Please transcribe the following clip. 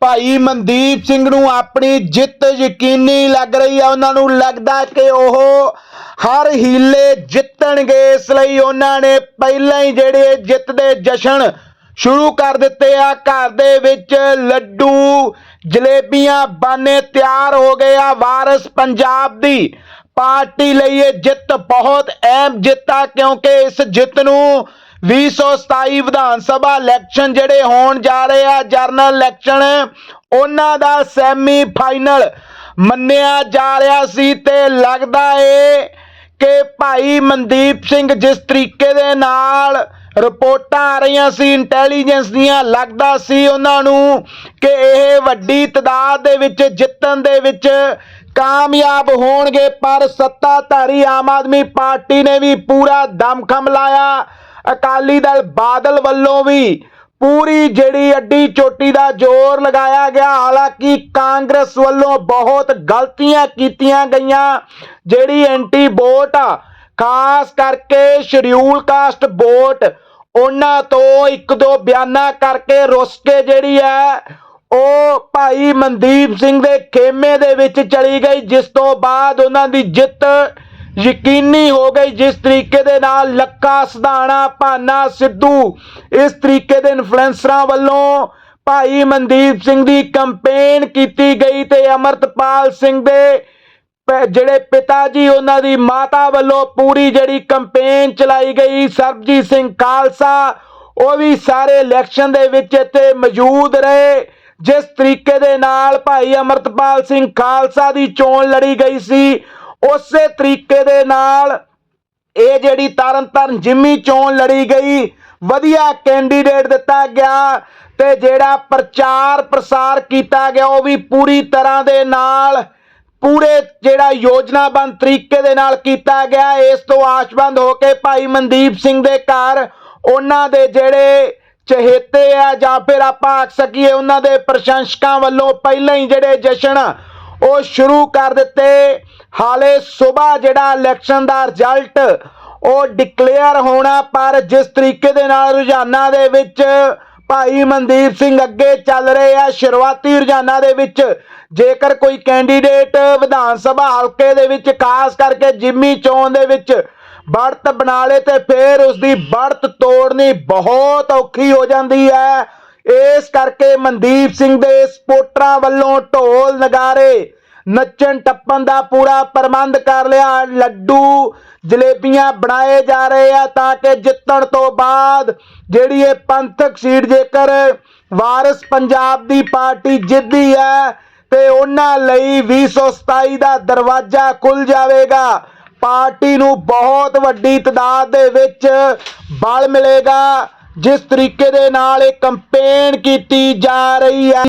ਭਾਈ ਮਨਦੀਪ ਸਿੰਘ ਨੂੰ ਆਪਣੀ ਜਿੱਤ ਯਕੀਨੀ ਲੱਗ ਰਹੀ ਹੈ ਉਹਨਾਂ ਨੂੰ ਲੱਗਦਾ ਕਿ ਉਹ ਹਰ ਹੀਲੇ ਜਿੱਤਣਗੇ। ਇਸ ਲਈ ਉਹਨਾਂ ਨੇ ਪਹਿਲਾਂ ਹੀ ਜਿਹੜੇ ਜਿੱਤ ਦੇ ਜਸ਼ਨ ਸ਼ੁਰੂ ਕਰ ਦਿੱਤੇ ਆ। ਘਰ ਦੇ ਵਿੱਚ ਲੱਡੂ, ਜਲੇਬੀਆਂ ਬਾਨੇ ਤਿਆਰ ਹੋ ਗਏ ਆ। ਵਾਰਿਸ ਪੰਜਾਬ ਦੀ ਪਾਰਟੀ ਲਈ ਇਹ ਜਿੱਤ ਬਹੁਤ ਅਹਿਮ ਜਿੱਤ ਆ, ਕਿਉਂਕਿ ਇਸ ਜਿੱਤ ਨੂੰ 2027 ਵਿਧਾਨ ਸਭਾ ਇਲੈਕਸ਼ਨ ਜਿਹੜੇ ਹੋਣ ਜਾ ਰਹੇ ਆ ਜਰਨਲ ਇਲੈਕਸ਼ਨ ਉਹਨਾਂ ਦਾ ਸੈਮੀ ਫਾਈਨਲ ਮੰਨਿਆ ਜਾ ਰਿਹਾ ਸੀ ਤੇ ਲੱਗਦਾ ਏ ਕਿ ਭਾਈ ਮਨਦੀਪ ਸਿੰਘ ਜਿਸ ਤਰੀਕੇ ਦੇ ਨਾਲ ਰਿਪੋਰਟਾਂ ਆ ਰਹੀਆਂ ਸੀ ਇੰਟੈਲੀਜੈਂਸ ਦੀਆਂ, ਲੱਗਦਾ ਸੀ ਉਹਨਾਂ ਨੂੰ ਕਿ ਇਹ ਵੱਡੀ ਤਦਾਦ ਦੇ ਵਿੱਚ ਜਿੱਤਣ ਦੇ ਵਿੱਚ ਕਾਮਯਾਬ ਹੋਣਗੇ, ਪਰ ਸੱਤਾਧਾਰੀ ਆਮ ਆਦਮੀ ਪਾਰਟੀ ਨੇ ਵੀ ਪੂਰਾ ਦਮਖਮ ਲਾਇਆ। ਅਕਾਲੀ ਦਲ ਬਾਦਲ ਵੱਲੋਂ ਵੀ ਪੂਰੀ ਜਿਹੜੀ ਅੱਡੀ ਚੋਟੀ ਦਾ ਜ਼ੋਰ ਲਗਾਇਆ ਗਿਆ। ਹਾਲਾਂਕਿ ਕਾਂਗਰਸ ਵੱਲੋਂ ਬਹੁਤ ਗਲਤੀਆਂ ਕੀਤੀਆਂ ਗਈਆਂ। ਜਿਹੜੀ ਐਂਟੀ ਵੋਟ ਆ, ਖਾਸ ਕਰਕੇ ਸ਼ਡਿਊਲ ਕਾਸਟ ਵੋਟ, ਉਹਨਾਂ ਤੋਂ ਇੱਕ ਦੋ ਬਿਆਨਾਂ ਕਰਕੇ ਰੁੱਸ ਕੇ ਜਿਹੜੀ ਹੈ, ਉਹ ਭਾਈ ਮਨਦੀਪ ਸਿੰਘ ਦੇ ਖੇਮੇ ਦੇ ਵਿੱਚ ਚਲੀ ਗਈ, ਜਿਸ ਤੋਂ ਬਾਅਦ ਉਹਨਾਂ ਦੀ ਜਿੱਤ ਯਕੀਨੀ ਹੋ ਗਈ ਜਿਸ ਤਰੀਕੇ ਦੇ ਨਾਲ ਲੱਕਾ, ਸਧਾਣਾ, ਭਾਨਾ, ਸਿੱਧੂ ਇਸ ਤਰੀਕੇ ਦੇ ਇਨਫਲੂਐਂਸਰਾਂ ਵੱਲੋਂ ਭਾਈ ਮਨਦੀਪ ਸਿੰਘ ਦੀ ਕੈਂਪੇਨ ਕੀਤੀ ਗਈ ਤੇ ਅਮਰਤਪਾਲ ਸਿੰਘ ਦੇ ਪ- ਜਿਹੜੇ ਪਿਤਾ ਜੀ, ਉਹਨਾਂ ਦੀ ਮਾਤਾ ਵੱਲੋਂ ਪੂਰੀ ਜਿਹੜੀ ਕੈਂਪੇਨ ਚਲਾਈ ਗਈ, ਸਰਬਜੀਤ ਸਿੰਘ ਖਾਲਸਾ, ਉਹ ਵੀ ਸਾਰੇ ਇਲੈਕਸ਼ਨ ਦੇ ਵਿੱਚ ਇੱਥੇ ਮੌਜੂਦ ਰਹੇ, ਜਿਸ ਤਰੀਕੇ ਦੇ ਨਾਲ ਭਾਈ ਅਮਰਤਪਾਲ ਸਿੰਘ ਖਾਲਸਾ ਦੀ ਚੋਣ ਲੜੀ ਗਈ ਸੀ। ਉਸੇ ਤਰੀਕੇ ਦੇ ਨਾਲ ਇਹ ਜਿਹੜੀ ਤਰਨਤਾਰਨ ਜਿੰਮੀ ਚੋਣ ਲੜੀ ਗਈ, ਵਧੀਆ ਕੈਂਡੀਡੇਟ ਦਿੱਤਾ ਗਿਆ ਤੇ ਜਿਹੜਾ ਪ੍ਰਚਾਰ ਪ੍ਰਸਾਰ ਕੀਤਾ ਗਿਆ, ਉਹ ਵੀ ਪੂਰੀ ਤਰ੍ਹਾਂ ਦੇ ਨਾਲ, ਪੂਰੇ ਜਿਹੜਾ ਯੋਜਨਾਬੰਦ ਤਰੀਕੇ ਦੇ ਨਾਲ ਕੀਤਾ ਗਿਆ। ਇਸ ਤੋਂ ਆਸ਼ਬੰਦ ਹੋ ਕੇ ਭਾਈ ਮਨਦੀਪ ਸਿੰਘ ਦੇ ਘਰ ਉਹਨਾਂ ਦੇ ਜਿਹੜੇ ਚਹੇਤੇ ਆ ਜਾਂ ਫਿਰ ਆਪਾਂ ਆਖ ਸਕੀਏ ਉਹਨਾਂ ਦੇ ਪ੍ਰਸ਼ੰਸਕਾਂ ਵੱਲੋਂ ਪਹਿਲਾਂ ਹੀ ਜਿਹੜੇ ਜਸ਼ਨ ਉਹ ਸ਼ੁਰੂ ਕਰ ਦਿੱਤੇ। ਹਾਲੇ ਸਵੇਰ ਜਿਹੜਾ ਇਲੈਕਸ਼ਨ ਦਾ ਰਿਜ਼ਲਟ ਉਹ ਡਿਕਲੇਅਰ ਹੋਣਾ, ਪਰ ਜਿਸ ਤਰੀਕੇ ਦੇ ਨਾਲ ਰੁਝਾਨਾਂ ਦੇ ਵਿੱਚ ਭਾਈ ਮਨਦੀਪ ਸਿੰਘ ਅੱਗੇ ਚੱਲ ਰਹੇ ਆ, ਸ਼ੁਰੂਆਤੀ ਰੁਝਾਨਾਂ ਦੇ ਵਿੱਚ, ਜੇਕਰ ਕੋਈ ਕੈਂਡੀਡੇਟ ਵਿਧਾਨ ਸਭਾ ਹਲਕੇ ਦੇ ਵਿੱਚ ਖਾਸ ਕਰਕੇ ਜਿੰਮੀ ਚੋਣ ਦੇ ਵਿੱਚ ਬੜਤ ਬਣਾ ਲੇ, ਤੇ ਫਿਰ ਉਸ ਦੀ ਬੜਤ ਤੋੜਨੀ ਬਹੁਤ ਔਖੀ ਹੋ ਜਾਂਦੀ ਹੈ। ਇਸ ਕਰਕੇ ਮਨਦੀਪ ਸਿੰਘ ਦੇ ਸਪੋਰਟਰਾਂ ਵੱਲੋਂ ਢੋਲ ਨਗਾਰੇ, ਨੱਚਣ ਟੱਪਣ ਦਾ ਪੂਰਾ ਪ੍ਰਬੰਧ ਕਰ ਲਿਆ। ਲੱਡੂ ਜਲੇਬੀਆਂ ਬਣਾਏ ਜਾ ਰਹੇ ਆ ਤਾਂ ਕਿ ਜਿੱਤਣ ਤੋਂ ਬਾਅਦ ਜਿਹੜੀ ਇਹ ਪੰਥਕ ਸੀਟ ਜੇਕਰ ਵਾਰਿਸ ਪੰਜਾਬ ਦੀ ਪਾਰਟੀ ਜਿੱਤਦੀ ਹੈ ਤੇ ਉਹਨਾਂ ਲਈ 2027 ਦਾ ਦਰਵਾਜ਼ਾ ਖੁੱਲ ਜਾਵੇਗਾ। ਪਾਰਟੀ ਨੂੰ ਬਹੁਤ ਵੱਡੀ ਤਦਾਦ ਦੇ ਵਿੱਚ ਬਲ ਮਿਲੇਗਾ। ਜਿਸ ਤਰੀਕੇ ਦੇ ਨਾਲ ਇਹ ਕੰਪੇਨ ਕੀਤੀ ਜਾ ਰਹੀ ਹੈ।